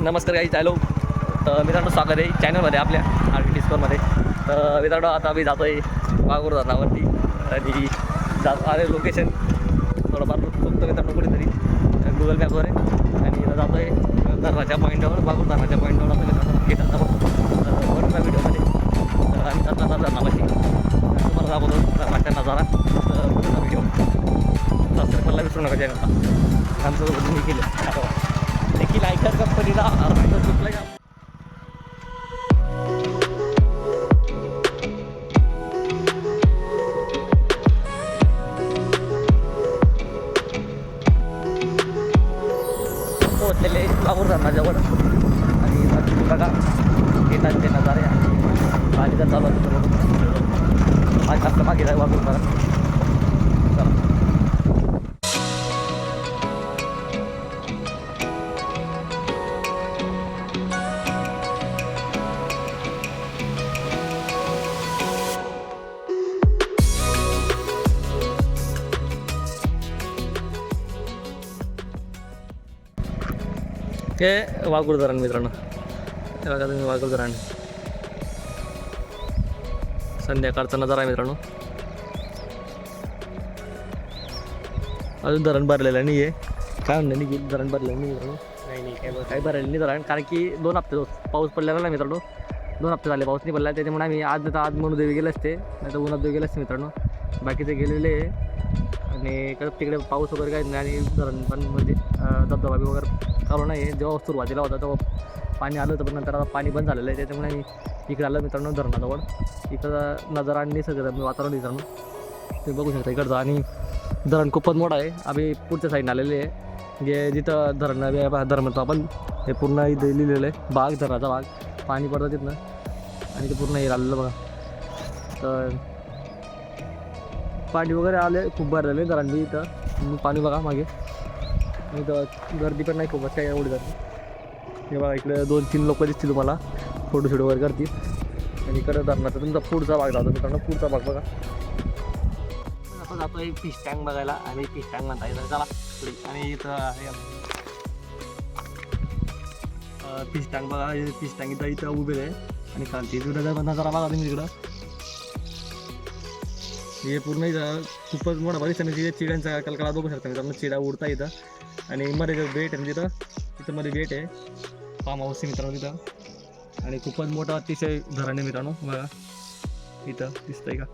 नमस्कार काही चायलो तर मित्रांनो स्वागत आहे चॅनलमध्ये आपल्या आर टी स्कोरमध्ये तर मित्रांनो आता मी जातो आहे वाघूर धरणावरती. आणि जात आले लोकेशन थोडंफार बघतो मित्रांनो कुठेतरी. गुगल मॅपवर आहे. आणि इथं जातो आहे धरणाच्या पॉईंटवर वाघूर धरणाच्या पॉईंटवर आता मित्रांनो घेत आता बघतो त्या व्हिडिओमध्ये तर आम्ही जात जाणार तुम्हाला दाखवतो धरणाच्या नजारा. तर व्हिडिओ सबस्क्राईब करायला विसरू नका चॅनलला आमचं मी केलं. पोहोचलेले लागून धरणाजवळ आणि बाकी बघा येतात ते नजारे. आणि पाणी तर चालू असतो बघून आज जास्त मागे जाय वागून हे वाघूर धरण मित्रांनो. हे बघा तुम्ही वाघूर धरण. संध्याकाळचा नजारा आहे मित्रांनो. अजून धरण भरलेलं नाही आहे काय म्हणलं नाही की धरण भरलेलं नाही मित्रांनो. नाही नाही काय काही भरलेलं नाही धरण कारण की दोन हप्ते पाऊस पडलेला ना मित्रांनो. दोन हप्ते झाले पाऊस नाही पडला त्याच्यामुळे आम्ही आज आज म्हणून देवी गेले असते नाही तर उन्हात देवी गेले असते मित्रांनो. बाकीचे गेलेले आहे. आणि कसं तिकडे पाऊस वगैरे काही नाही आणि धरण पण म्हणजे धबधबा वगैरे चालू नाही आहे. जेव्हा सुरुवातीला होता तेव्हा पाणी आलं होतं पण नंतर आता पाणी बंद झालेलं आहे. त्याच्यामुळे आम्ही इकडे आलं मित्रांनो धरणाजवळ. इकडं नजारा आणि निसर्ग वातावरण मित्रांनो. तुम्ही बघू शकता इकडचं. आणि धरण खूपच मोठं आहे. आम्ही पुढच्या साईडने आलेले आहे. जे जिथं धरण आहे, आपण हे पूर्ण इथे लिहिलेलं आहे. बाग धरणाचा बाग. पाणी पडतं तिथनं. आणि ते पूर्ण हे आलेलं बघा. तर पाणी वगैरे आले खूप बरं धरण बी इथं. पाणी बघा मागे. इथं गर्दी पण नाही खूपच काही एवढी गर्दी. हे बघा इकडे दोन तीन लोक दिसतील तुम्हाला. फोटो शूट वगैरे करतील. आणि इकडे धरणाचा तुमचा पुढचा भाग जातो मित्रांनो. पुढचा भाग बघा. आपण जातो एक फिश टँक बघायला आणि फिश टँक म्हणता येतं चला आणि इथं आहे फिश टँक बघा. फिश टँक इथं इथं उभे आहे. आणि खालती. तिकडं जर जरा बघा तुम्ही तिकडं. हे पूर्ण इथं खूपच मोठा परिसर आहे. तिथे चिड्यांचा कलकला बघू शकता मित्रांनो. म्हणजे चिड्या उडता इथं. आणि मध्ये जे बेट आहे तिथं तिथं मध्ये बेट आहे. फार्म हाऊस आहे मित्रांनो तिथं. आणि खूपच मोठा अतिशय धरण आहे मित्रांनो. बघा. इथं दिसतंय का?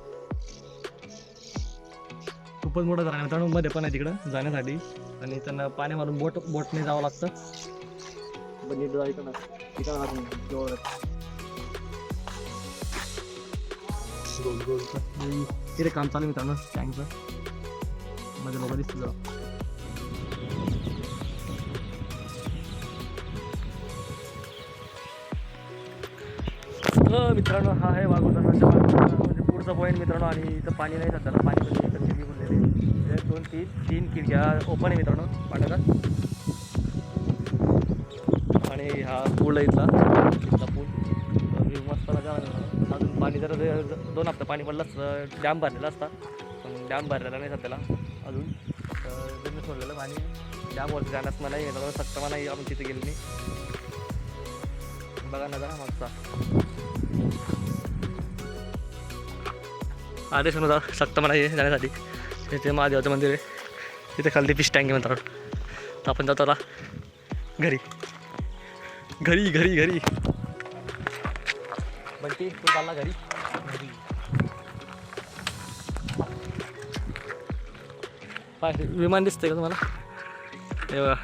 खूपच मोठं धरण आहे मित्रांनो. मध्ये पण आहे तिकडं जाण्यासाठी. आणि त्यांना पाणी मारून बोट बोटने जावं लागतं. पण नीट जा इकडं तिकडं गोल गोल तिथे काम चालू मित्रांनो टँकचं मध्ये लोक दिसतील जरा. हो मित्रांनो हा आहे वाघोदरणाचा म्हणजे पुढचा पॉईंट मित्रांनो आणि इथं पाणी नाही सध्याला पाणी पण इकडे चिरकी दोन तीन तीन खिडक्या ओपन आहे मित्रांनो पाण्याचा आणि हा पूल आहे इथला. इथला पूल. मस्त नजारा पाणी जर दोन हप्ता पाणी पडलं असतं डॅम भरलेला असता. पण डॅम भरलेला नाही सध्याला अजून. तर त्यांनी सोडलेलं पाणी. डॅमवरती जाण्यास मलाही मित्रांनो सक्त मलाही आम्ही तिथे गेलो नाही बघा नजारा मागचा आदेश होता सक्त मला हे जाण्यासाठी. तिथे महादेवाचं मंदिर आहे. तिथे खाली फिश टँक म्हणतात. तर आपण जातो आता घरी. घरी घरी घरी. बंटी तू चालला घरी घरी. पाय विमान दिसतंय का तुम्हाला? हे बघा.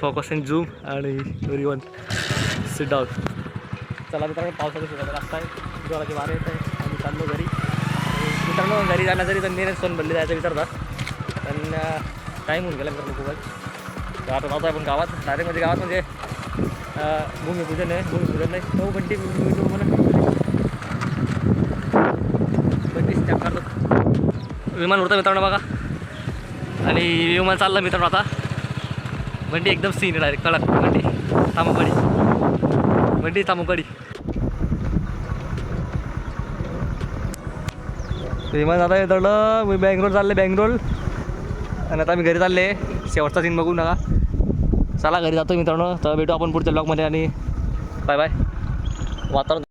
फोकस अँड झूम आणि व्हेरी वन सिट डाऊन चला मित्रांनो पावसाचा सुद्धा रस्ता आहे. जोराचे वारे येत आहे आम्ही चाललो घरी. आणि मित्रांनो घरी जाण्यासाठी तर नीरज सोनबल्ली जायचं विचारतात. पण टाईम होऊन गेला मित्रांनो खूपच. तर आता जातो आपण गावात. डायरेक्ट म्हणजे गावात म्हणजे भूमिपूजन आहे भूमिपूजन नाही. नऊ घंटी भूमिपूजन घंटी स्टॅप विमान उडतं मित्रांनो बघा. आणि विमान चाललं मित्रांनो आता. बंडी एकदम सीन डायरेक्ट कडक बंडी तामुकडी. बंडी तामुकडी. विमान आता येतलं मी बँगलोर चालले बँगलोर. आणि आता मी घरी चालले शेवटचा सीन बघू नका. चला घरी जातो मित्रांनो. तर भेटू आपण पुढच्या ब्लॉगमध्ये आणि बाय बाय वातावरण